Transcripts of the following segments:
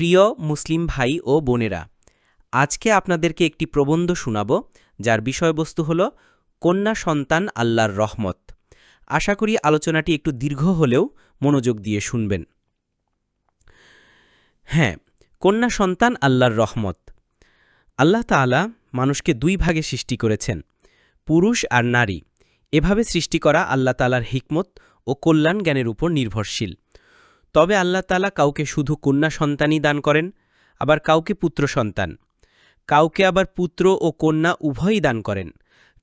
প্রিয় মুসলিম ভাই ও বোনেরা, আজকে আপনাদেরকে একটি প্রবন্ধ শোনাব, যার বিষয়বস্তু হল কন্যা সন্তান আল্লাহর রহমত। আশা করি আলোচনাটি একটু দীর্ঘ হলেও মনোযোগ দিয়ে শুনবেন। হ্যাঁ কন্যা সন্তান আল্লাহর রহমত। আল্লাহ তাআলা মানুষকে দুই ভাগে সৃষ্টি করেছেন, পুরুষ আর নারী। এভাবে সৃষ্টি করা আল্লাহ তালার হিকমত ও কল্যাণ জ্ঞানের উপর নির্ভরশীল। তবে আল্লাহ তালা কাউকে শুধু কন্যা সন্তানই দান করেন, আবার কাউকে পুত্র সন্তান। কাউকে আবার পুত্র ও কন্যা উভয়ই দান করেন,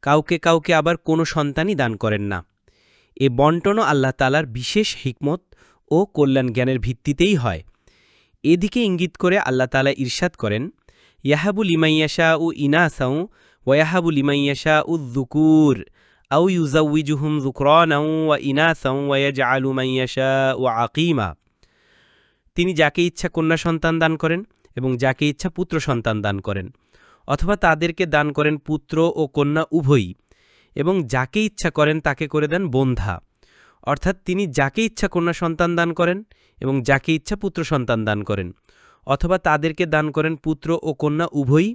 কাউকে কাউকে আবার কোনো সন্তানই দান করেন না। এ বন্টনও আল্লাহ তালার বিশেষ হিকমত ও কল্যাণ জ্ঞানের ভিত্তিতেই হয়। এদিকে ইঙ্গিত করে আল্লাহ তালা ইরশাদ করেন ইয়াহাবুল ইমাইয়াশা উ ইনাসাউ ওয়াহাবুল ইমাইয়াশা উদ্দুকুর আউ ইউজাউইজুহুম জুকরানাউ ওয়া ইনাসাউ ওয়ায়াজআলু মাইয়াশা ওয়া আকিমা। তিনি যাকে ইচ্ছা কন্যা সন্তান দান করেন এবং যাকে ইচ্ছা পুত্র সন্তান দান করেন, অথবা তাদেরকে দান করেন পুত্র ও কন্যা উভয়ই, এবং যাকে ইচ্ছা করেন তাকে করে দেন বন্ধা। অর্থাৎ তিনি যাকে ইচ্ছা কন্যা সন্তান দান করেন এবং যাকে ইচ্ছা পুত্র সন্তান দান করেন, অথবা তাদেরকে দান করেন পুত্র ও কন্যা উভয়ই,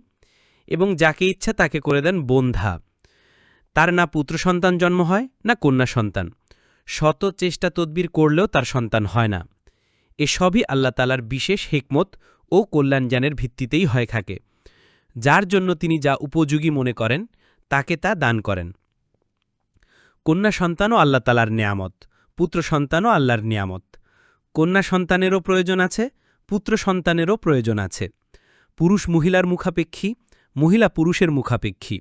এবং যাকে ইচ্ছা তাকে করে দেন বন্ধা। তার না পুত্র সন্তান জন্ম হয়, না কন্যা সন্তান। শত চেষ্টা তদবির করলেও তার সন্তান হয় না। এসবই আল্লাহ তালার বিশেষ হেকমত ও কল্যাণজ্ঞানের ভিত্তিতেই হয়ে থাকে, যার জন্য তিনি যা উপযোগী মনে করেন, তাকে তা দান করেন। কন্যা সন্তানও আল্লাহ তালার নিয়ামত, পুত্র সন্তানও আল্লাহর নিয়ামত। কন্যা সন্তানেরও প্রয়োজন আছে, পুত্র সন্তানেরও প্রয়োজন আছে। পুরুষ মহিলার মুখাপেক্ষী, মহিলা পুরুষের মুখাপেক্ষী।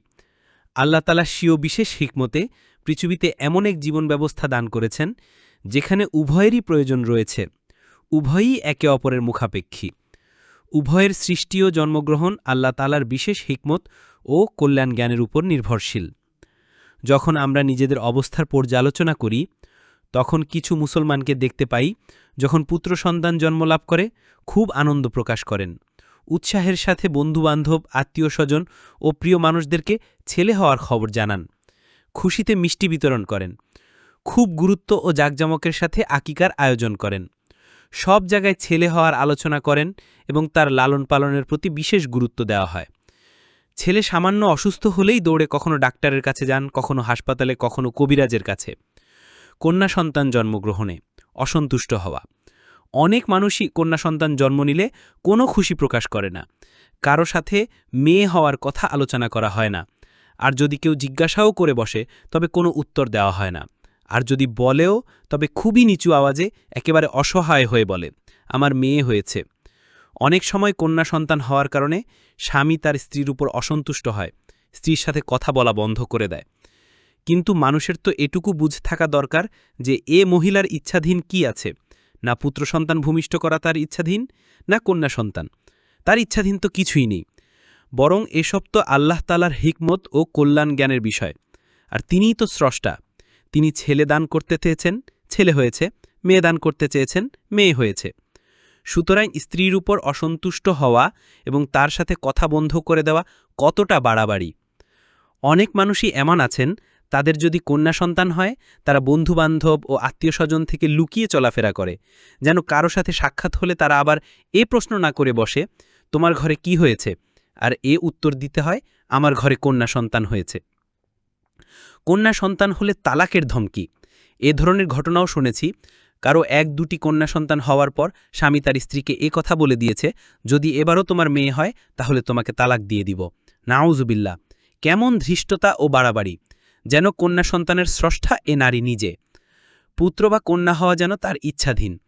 আল্লাহ তালা স্বীয় বিশেষ হিকমতে পৃথিবীতে এমন এক জীবন ব্যবস্থা দান করেছেন, যেখানে উভয়েরই প্রয়োজন রয়েছে। উভয়ই একে অপরের মুখাপেক্ষী। উভয়ের সৃষ্টি ও জন্মগ্রহণ আল্লাহ তালার বিশেষ হিকমত ও কল্যাণ জ্ঞানের উপর নির্ভরশীল। যখন আমরা নিজেদের অবস্থার পর্যালোচনা করি, তখন কিছু মুসলমানকে দেখতে পাই, যখন পুত্র সন্তান জন্মলাভ করে, খুব আনন্দ প্রকাশ করেন। উৎসাহের সাথে বন্ধুবান্ধব আত্মীয় স্বজন ও প্রিয় মানুষদেরকে ছেলে হওয়ার খবর জানান। খুশিতে মিষ্টি বিতরণ করেন। খুব গুরুত্ব ও জাকজমকের সাথে আকিকার আয়োজন করেন। সব জায়গায় ছেলে হওয়ার আলোচনা করেন এবং তার লালন পালনের প্রতি বিশেষ গুরুত্ব দেওয়া হয়। ছেলে সামান্য অসুস্থ হলেই দৌড়ে কখনো ডাক্তারের কাছে যান, কখনো হাসপাতালে, কখনো কবিরাজের কাছে। কন্যা সন্তান জন্মগ্রহণে অসন্তুষ্ট হওয়া। অনেক মানুষই কন্যা সন্তান জন্ম নিলে কোনো খুশি প্রকাশ করে না। কারও সাথে মেয়ে হওয়ার কথা আলোচনা করা হয় না। আর যদি কেউ জিজ্ঞাসাও করে বসে, তবে কোনো উত্তর দেওয়া হয় না। আর যদি বলেও, তবে খুবই নিচু আওয়াজে একেবারে অসহায় হয়ে বলে, আমার মেয়ে হয়েছে। অনেক সময় কন্যা সন্তান হওয়ার কারণে স্বামী তার স্ত্রীর উপর অসন্তুষ্ট হয়, স্ত্রীর সাথে কথা বলা বন্ধ করে দেয়। কিন্তু মানুষের তো এটুকু বুঝ থাকা দরকার যে, এ মহিলার ইচ্ছাধীন কি আছে? না পুত্র সন্তান ভূমিষ্ঠ করা তার ইচ্ছাধীন, না কন্যা সন্তান? তার ইচ্ছাধীন তো কিছুই নেই। বরং এসব তো আল্লাহ তালার হিকমত ও কল্যাণ জ্ঞানের বিষয়। আর তিনিই তো স্রষ্টা। তিনি ছেলে দান করতে চেয়েছেন, ছেলে হয়েছে, মেয়ে দান করতে চেয়েছেন, মেয়ে হয়েছে। সুতরাং স্ত্রীর উপর অসন্তুষ্ট হওয়া এবং তার সাথে কথা বন্ধ করে দেওয়া কতটা বাড়াবাড়ি। অনেক মানুষই এমন আছেন, তাদের যদি কন্যা সন্তান হয়, তারা বন্ধুবান্ধব ও আত্মীয় স্বজন থেকে লুকিয়ে চলাফেরা করে। যেন কারও সাথে সাক্ষাৎ হলে তারা আবার এ প্রশ্ন না করে বসে, তোমার ঘরে কি হয়েছে? আর এ উত্তর দিতে হয়, আমার ঘরে কন্যা সন্তান হয়েছে। কন্যা সন্তান হলে তালাকের ধমকি। এ ধরনের ঘটনাও শুনেছি। কারও এক দুটি কন্যা সন্তান হওয়ার পর স্বামী তার স্ত্রীকে এ কথা বলে দিয়েছে, যদি এবারও তোমার মেয়ে হয়, তাহলে তোমাকে তালাক দিয়ে দিব। নাউজুবিল্লা কেমন ধৃষ্টতা ও বাড়াবাড়ি। যেন কন্যা সন্তানের স্রষ্টা এ নারী নিজে। পুত্র বা কন্যা হওয়া যেন তার ইচ্ছাধীন।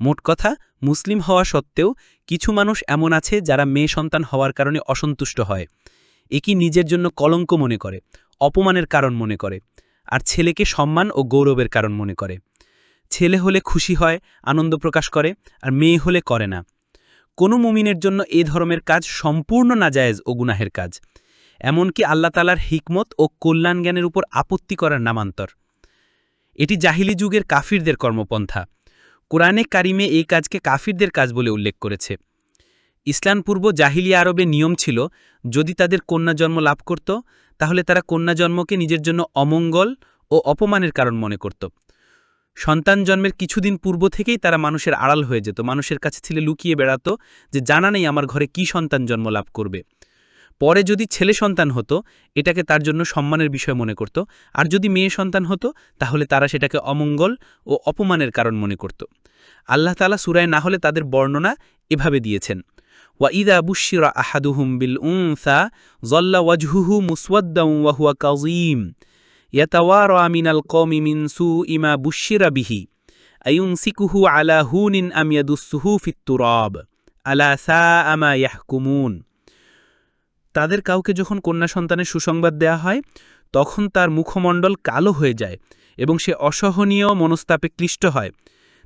মোট কথা, মুসলিম হওয়া সত্ত্বেও কিছু মানুষ এমন আছে যারা মেয়ে সন্তান হওয়ার কারণে অসন্তুষ্ট হয়। একই নিজের জন্য কলঙ্ক মনে করে? অপমানের কারণ মনে করে, আর ছেলেকে সম্মান ও গৌরবের কারণ মনে করে। ছেলে হলে খুশি হয়, আনন্দ প্রকাশ করে, আর মেয়ে হলে করে না। কোনো মুমিনের জন্য এ ধর্মের কাজ সম্পূর্ণ নাজায়েজ ও গুনাহের কাজ। এমনকি আল্লাহ তালার হিকমত ও কল্যাণ জ্ঞানের উপর আপত্তি করার নামান্তর। এটি জাহিলি যুগের কাফিরদের কর্মপন্থা। কোরআনে কারিমে এই কাজকে কাফিরদের কাজ বলে উল্লেখ করেছে। ইসলাম পূর্ব জাহিলিয়া আরবে নিয়ম ছিল, যদি তাদের কন্যা জন্ম লাভ করত, তাহলে তারা কন্যা জন্মকে নিজের জন্য অমঙ্গল ও অপমানের কারণ মনে করত। সন্তান জন্মের কিছুদিন পূর্ব থেকেই তারা মানুষের আড়াল হয়ে যেত, মানুষের কাছে ছেলে লুকিয়ে বেড়াতো যে, জানা নেই আমার ঘরে কি সন্তান জন্ম লাভ করবে। পরে যদি ছেলে সন্তান হতো, এটাকে তার জন্য সম্মানের বিষয় মনে করত, আর যদি মেয়ে সন্তান হতো, তাহলে তারা সেটাকে অমঙ্গল ও অপমানের কারণ মনে করত। আল্লাহ তালা সুরায় না হলে তাদের বর্ণনা এভাবে দিয়েছেন। ওয়া ইদা বুশিরা আহাদুহুম বিল উনসা জল্লা ওয়াজহুহু মুসওয়াদ্দাউ ওয়া হুয়া কাযীম। ইয়াতাওয়ারা মিনাল কওমি মিন সুইমা বুশিরা বিহি। আয়ুমসিকুহু আলা হুনিন আম ইয়াদুসসুহু ফিত তুরাব। আলা সাআ মা ইয়াহকুমুন। তাদের কাউকে যখন কন্যা সন্তানের সুসংবাদ দেয়া হয়, তখন তার মুখমণ্ডল কালো হয়ে যায় এবং সে অসহনীয় মনস্তাপে ক্লিষ্ট হয়।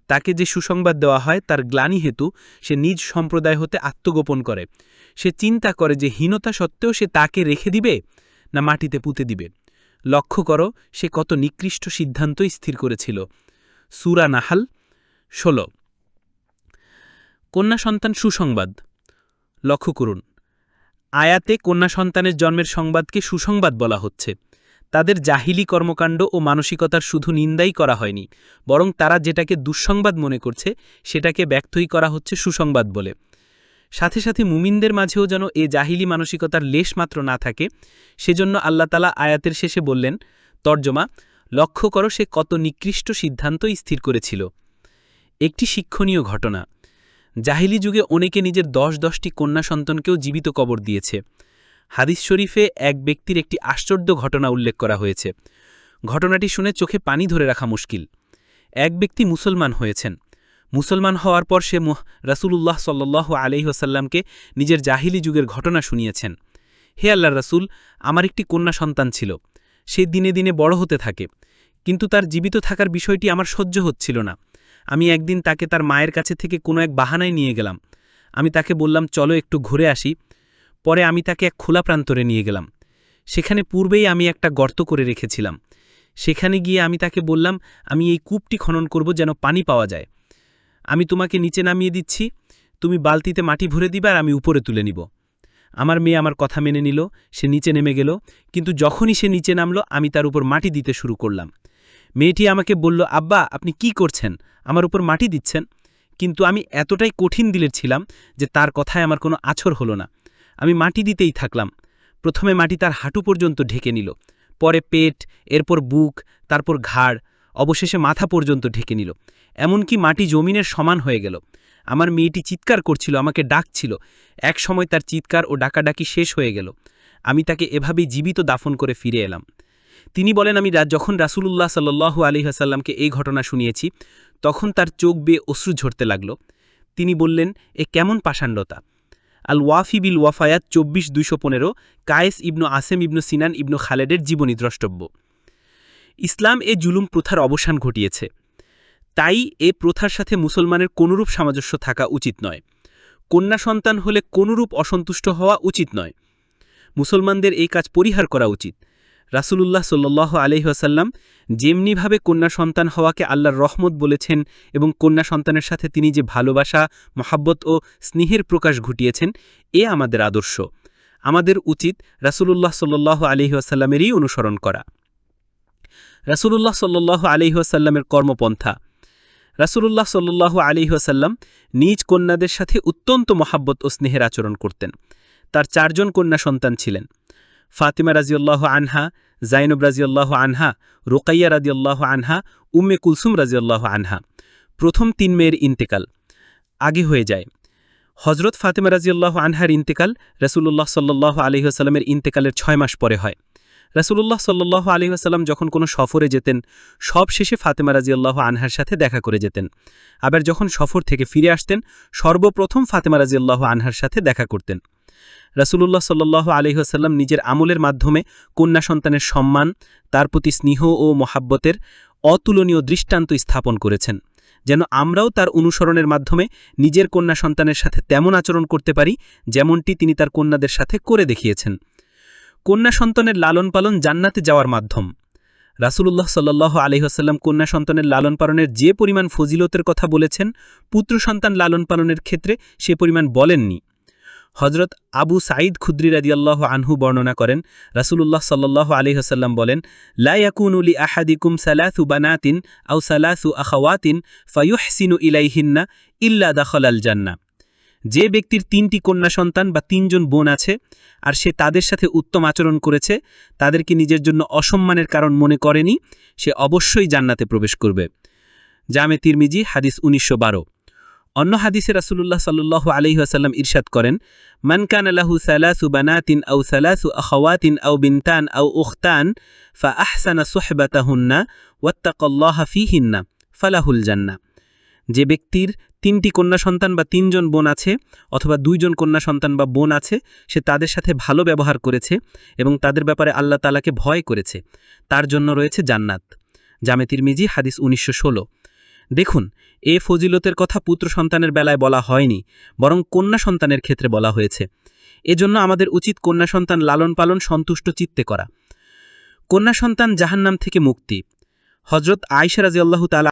তাকে যে সুসংবাদ দেওয়া হয় তার গ্লানি হেতু সে নিজ সম্প্রদায় হতে আত্মগোপন করে। সে চিন্তা করে যে হীনতা সত্ত্বেও সে তাকে রেখে দিবে না মাটিতে পুঁতে দিবে। লক্ষ্য করো, সে কত নিকৃষ্ট সিদ্ধান্তই স্থির করেছিল। সুরা নাহাল, ষোলো। কন্যা সন্তান সুসংবাদ। লক্ষ্য করুন, আয়াতে কন্যা সন্তানের জন্মের সংবাদকে সুসংবাদ বলা হচ্ছে। তাদের জাহিলি কর্মকাণ্ড ও মানসিকতার শুধু নিন্দাই করা হয়নি, বরং তারা যেটাকে দুঃসংবাদ মনে করছে, সেটাকে ব্যক্তই করা হচ্ছে সুসংবাদ বলে। সাথে সাথে মুমিনদের মাঝেও যেন এ জাহিলি মানসিকতার লেশ মাত্র না থাকে, সেজন্য আল্লাহ তালা আয়াতের শেষে বললেন, তর্জমা, লক্ষ্য করো সে কত নিকৃষ্ট সিদ্ধান্তই স্থির করেছিল। একটি শিক্ষণীয় ঘটনা, জাহিলি যুগে অনেকে নিজের দশ দশটি কন্যা সন্তানকেও জীবিত কবর দিয়েছে। হাদিস শরীফে এক ব্যক্তির একটি আশ্চর্য ঘটনা উল্লেখ করা হয়েছে। ঘটনাটি শুনে চোখে পানি ধরে রাখা মুশকিল। এক ব্যক্তি মুসলমান হয়েছেন। মুসলমান হওয়ার পর সে রাসূলুল্লাহ সাল্লাহ আলহিহসাল্লামকে নিজের জাহিলি যুগের ঘটনা শুনিয়েছেন। হে আল্লাহ রাসূল, আমার একটি কন্যা সন্তান ছিল। সে দিনে দিনে বড় হতে থাকে। কিন্তু তার জীবিত থাকার বিষয়টি আমার সহ্য হচ্ছিল না। আমি একদিন তাকে তার মায়ের কাছে থেকে কোনো এক বাহানায় নিয়ে গেলাম। আমি তাকে বললাম, চলো একটু ঘুরে আসি। পরে আমি তাকে এক খোলা প্রান্তরে নিয়ে গেলাম। সেখানে পূর্বেই আমি একটা গর্ত করে রেখেছিলাম। সেখানে গিয়ে আমি তাকে বললাম, আমি এই কূপটি খনন করব যেন পানি পাওয়া যায়। আমি তোমাকে নিচে নামিয়ে দিচ্ছি। তুমি বালতিতে মাটি ভরে দিবা আর আমি উপরে তুলে নিব। আমার মেয়ে আমার কথা মেনে নিল, সে নিচে নেমে গেল, কিন্তু যখনই সে নিচে নামলো, আমি তার উপর মাটি দিতে শুরু করলাম। মেয়েটি আমাকে বলল, আব্বা, আপনি কি করছেন? আমার উপর মাটি দিচ্ছেন? কিন্তু আমি এতটাই কঠিন দিলের ছিলাম যে তার কথায় আমার কোনো আছর হলো না। আমি মাটি দিতেই থাকলাম। প্রথমে মাটি তার হাঁটু পর্যন্ত ঢেকে নিল, পরে পেট, এরপর বুক, তারপর ঘাড়, অবশেষে মাথা পর্যন্ত ঢেকে নিল। এমনকি মাটি জমিনের সমান হয়ে গেল। আমার মেয়েটি চিৎকার করছিল, আমাকে ডাকছিল। এক সময় তার চিৎকার ও ডাকাডাকি শেষ হয়ে গেল। আমি তাকে এভাবেই জীবিত দাফন করে ফিরে এলাম। তিনি বলেন, আমি যখন রাসুলুল্লাহ সাল্লু আলিহাসাল্লামকে এই ঘটনা শুনিয়েছি, তখন তার চোখ বেয়ে অশ্রু ঝরতে লাগল। তিনি বললেন, এ কেমন পাষাণ্ডতা? আল ওয়াফি বিল ওয়াফায়াত চব্বিশ দুশো পনেরো, কায়েস ইবনু আসেম ইবনু সিনান ইবনু খালেদের জীবনী দ্রষ্টব্য। ইসলাম এ জুলুম প্রথার অবসান ঘটিয়েছে। তাই এ প্রথার সাথে মুসলমানের কোনরূপ সামঞ্জস্য থাকা উচিত নয়। কন্যা সন্তান হলে কোনরূপ অসন্তুষ্ট হওয়া উচিত নয়। মুসলমানদের এই কাজ পরিহার করা উচিত। রাসুলুল্লাহ সাল্লাহ আলহিহাসাল্লাম যেমনিভাবে কন্যা সন্তান হওয়াকে আল্লাহর রহমত বলেছেন এবং কন্যা সন্তানের সাথে তিনি যে ভালোবাসা, মহাব্বত ও স্নেহের প্রকাশ ঘটিয়েছেন, এ আমাদের আদর্শ। আমাদের উচিত রাসুলুল্লাহ সাল্লাহ আলহিহাসাল্লামেরই অনুসরণ করা। রাসুলুল্লাহ সাল্লাহ আলহিহাসাল্লামের কর্মপন্থা। রাসুলুল্লাহ সাল্লাহ আলিহাসাল্লাম নিজ কন্যাদের সাথে অত্যন্ত মহাব্বত ও স্নেহের আচরণ করতেন। তার চারজন কন্যা সন্তান ছিলেন। ফাতিমা রাজিউল্লাহ আনহা, জাইনব রাজিউল্লাহ আনহা, রোকাইয়া রাজিউল্লাহ আনহা, উম্মে কুলসুম রাজিউল্লাহ আনহা। প্রথম তিন মেয়ের ইন্তেকাল। আগে হয়ে যায়। হজরত ফাতেমা রাজিউল্লাহ আনহার ইন্তেকাল রসুল্লাহ সাল্লাহ আলহিহাস্লামের ইন্তেকালের ছয় মাস পরে হয়। রাসুলুল্লাহ সাল্লাহ আলহিহাস্লাম যখন কোনো সফরে যেতেন, সব শেষে ফাতেমা রাজিউল্লাহ আনহার সাথে দেখা করে যেতেন। আবার যখন সফর থেকে ফিরে আসতেন, সর্বপ্রথম ফাতেমা রাজিউল্লাহ আনহার সাথে দেখা করতেন। রাসুলুল্লাহ সাল্লাহ আলহিহাস্লাম নিজের আমলের মাধ্যমে কন্যা সন্তানের সম্মান, তার প্রতি স্নেহ ও মহাব্বতের অতুলনীয় দৃষ্টান্ত স্থাপন করেছেন। যেন আমরাও তার অনুসরণের মাধ্যমে নিজের কন্যা সন্তানের সাথে তেমন আচরণ করতে পারি, যেমনটি তিনি তার কন্যাদের সাথে করে দেখিয়েছেন। কন্যা সন্তানের লালন পালন জান্নাতে যাওয়ার মাধ্যম। রাসুলুল্লাহ সাল্লাহ আলহিহাস্লাম কন্যা সন্তানের লালন পালনের যে পরিমাণ ফজিলতের কথা বলেছেন, পুত্র সন্তান লালন পালনের ক্ষেত্রে সে পরিমাণ বলেননি। হজরত আবু সাঈদ খুদ্রি রাদিয়াল্লাহ আনহু বর্ণনা করেন, রাসূলুল্লাহ সাল্লাল্লাহু আলাইহি ওয়াসাল্লাম বলেন, লা ইয়াকুনু লি আহাদিকুম সালাসু বানাতিন আও সালাসু আখাওয়াতিন ফায়ুহসিনু ইলাইহিন্না ইল্লা দাখালাল জান্না। যে ব্যক্তির তিনটি কন্যা সন্তান বা তিনজন বোন আছে, আর সে তাদের সাথে উত্তম আচরণ করেছে, তাদেরকে নিজের জন্য অসম্মানের কারণ মনে করেনি, সে অবশ্যই জান্নাতে প্রবেশ করবে। জামে তিরমিজি, হাদিস উনিশশো বারো। অন্য হাদিসে রাসূলুল্লাহ সাল্লু আলহি আসাল্লাম ইরশাদ করেন, মান কান লাহু সালাসু বানাতিন আও সালাসু আখাওয়াতিন আউ বিনতান আউ উখতান, ফা আহসানা সুহবাতাহুন্না, ওয়াত্তাকাল্লাহা ফিহিন্না, ফালাহুল জান্না। যে ব্যক্তির তিনটি কন্যা সন্তান বা তিনজন বোন আছে, অথবা দুইজন কন্যা সন্তান বা বোন আছে, সে তাদের সাথে ভালো ব্যবহার করেছে এবং তাদের ব্যাপারে আল্লাহ তালাকে ভয় করেছে। তার জন্য রয়েছে জান্নাত। জামে তিরমিজি, হাদিস উনিশশো ষোলো। দেখুন, এ ফজিলতের কথা পুত্র সন্তানের বেলায় বলা হয়নি, বরং কন্যা সন্তানের ক্ষেত্রে বলা হয়েছে। এজন্য আমাদের উচিত কন্যা সন্তান লালন পালন সন্তুষ্ট চিত্তে করা। কন্যা সন্তান জাহান্নাম থেকে মুক্তি। হজরত আয়সারাজি আল্লাহ তালা